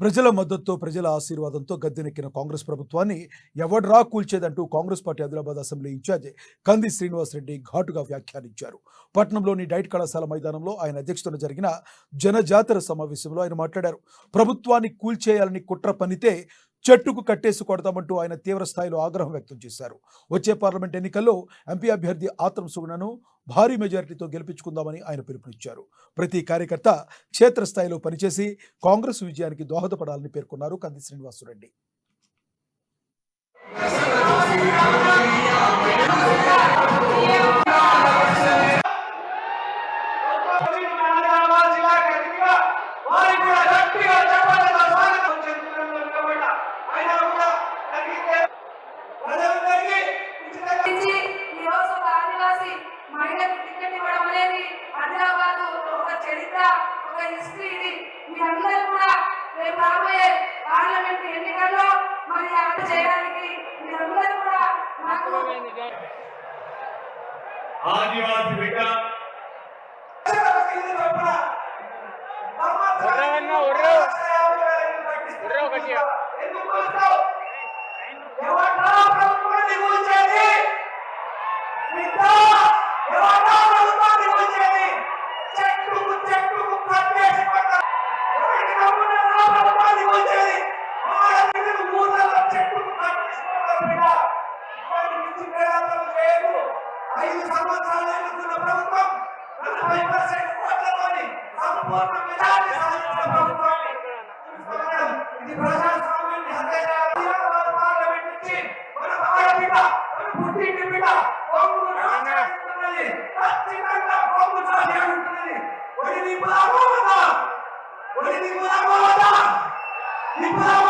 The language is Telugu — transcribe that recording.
ప్రజల మద్దతుతో ప్రజల ఆశీర్వాదంతో గద్దెనెక్కిన కాంగ్రెస్ ప్రభుత్వాన్ని ఎవడ్రా కూల్చేదంటూ Congress party Adilabad assembly incharge Kandi Srinivasa Reddy ఘాటుగా వ్యాఖ్యానించారు. పట్నంలోని డైట్ కళాశాల మైదానంలో ఆయన అధ్యక్షతన జరిగిన జనజాతర సమావేశంలో ఆయన మాట్లాడారు. ప్రభుత్వాన్ని కూల్చేయాలని కుట్ర పనితే చెట్టుకు కట్టేసి కొడతామంటూ ఆయన తీవ్ర స్థాయిలో ఆగ్రహం వ్యక్తం చేశారు. వచ్చే పార్లమెంట్ ఎన్నికల్లో ఎంపీ అభ్యర్థి ఆత్రం సుగుణను భారీ మెజారిటీతో గెలిపించుకుందామని ఆయన పిలుపునిచ్చారు. ప్రతి కార్యకర్త క్షేత్రస్థాయిలో పనిచేసి కాంగ్రెస్ విజయానికి దోహదపడాలని పేర్కొన్నారు కంది శ్రీనివాసురెడ్డి. హైదరాబాద్ వారికి కూడా గట్టిగా చెప్పాలి రేపు రాబోయే పార్లమెంట్ ఎన్నికల్లో మరి అమలు చేయడానికి మీరందరూ కూడా నాకు ఆదివాసి బిడ్డ ఐదు సంవత్సరాలు ఎన్నుకున్న ప్రభుత్వం నలభై పర్సెంట్ ఓట్లతోని సంపూర్ణ మెజారిటీ సాధించిన ప్రభుత్వాన్ని చూసుకోవడం ఇది ప్రజాస్వామ్యాన్ని హత్య చేయాలి. హైదరాబాద్ పార్లమెంట్ నుంచి మన ఆడబిడ్డ, మన పుట్టింటి బిడ్డ కొంగు రాజు అంటున్నది. ఖచ్చితంగా కొంగు చాచి అంటున్నది. ఒడి నింపుదామా వద్దా? ఒడి నింపుదామా వద్దా? నింపుదామా